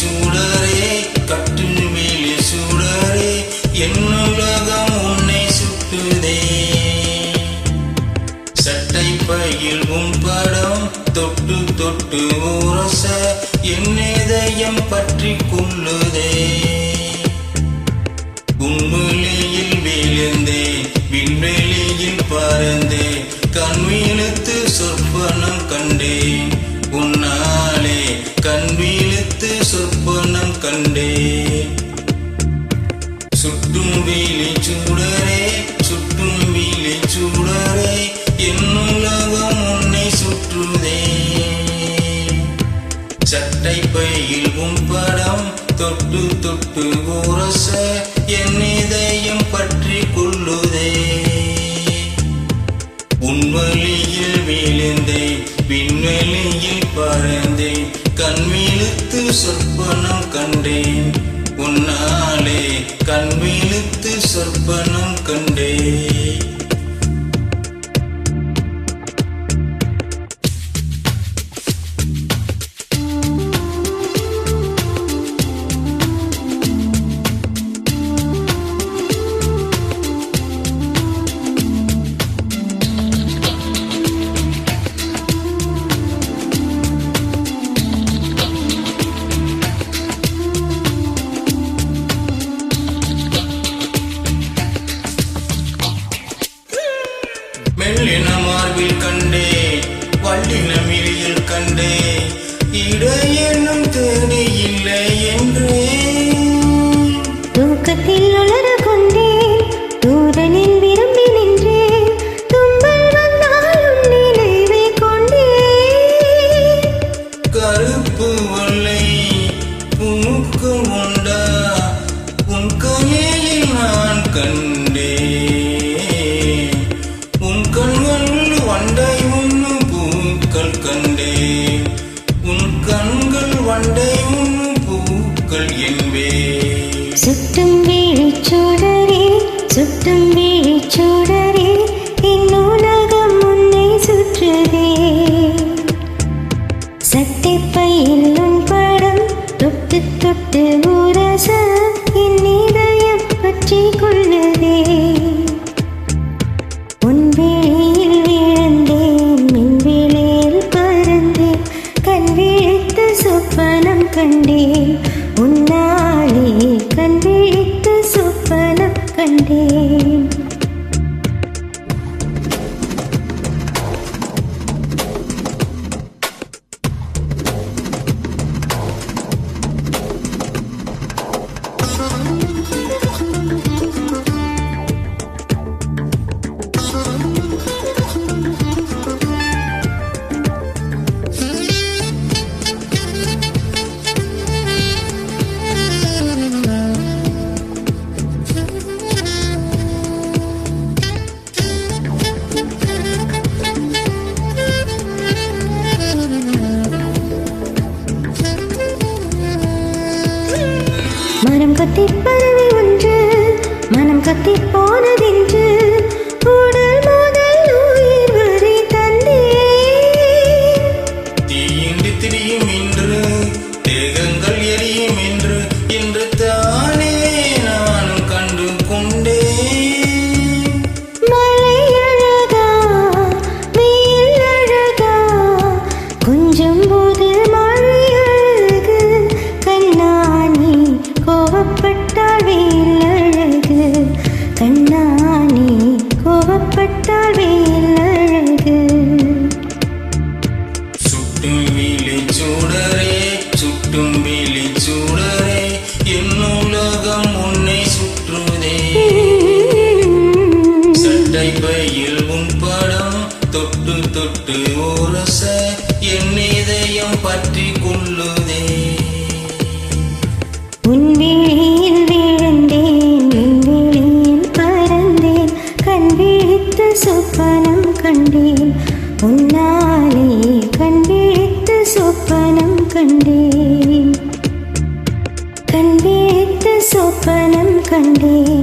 சூடரே கட்டில் வேலி சூடரே என்னுலகம் உன்னை சுட்டுதே. சட்டை பையில் உன் படம் தொட்டு தொட்டு உரச என் இதயம் பற்றி கொள்ளுதே. சொற்பனம் சுட்டும் வீலி சூடரே சுட்டும் வீலி சூடரே என்னுலகம் உன்னை சுற்றுதே சட்டை பையில் உன் படம் தொட்டு தொட்டு உரச என்னை பறந்தேன் சொற்பனம் கண்டேன். உன்னாலே கண்விழுத்து சொற்பனம் கண்டேன். மெல்லின மார்பில் கண்டே வள்ளின மிழியில் கண்டே இடையென்னும் தேடி இல்லை என்றே. தூக்கத்தில் உளறு கொண்டேன் தூரலில் விரும்பி நின்றேன் தும்பல் வந்தால் உன் நினைவை கொண்டேன் கருப்பு சுட்டும் வீழிச்சூடரே சுட்டும் வீழிச்சூடரே என் உன்னை சுற்றுதே. சட்டை பையில் சொப்பனம் கத்தி பறவை ஒன்று மனம் கத்தி போனதென்று தொட்டு உரச என் இதயம் பற்றி கொள்ளுதே. உன் விழியில் விழுந்தேன் என் விழியில் பறந்தேன் கண் சொப்பனம் கண்டேன். உன்னாலே கண் சொப்பனம் கண்டேன். கண் சொப்பனம் கண்டேன்.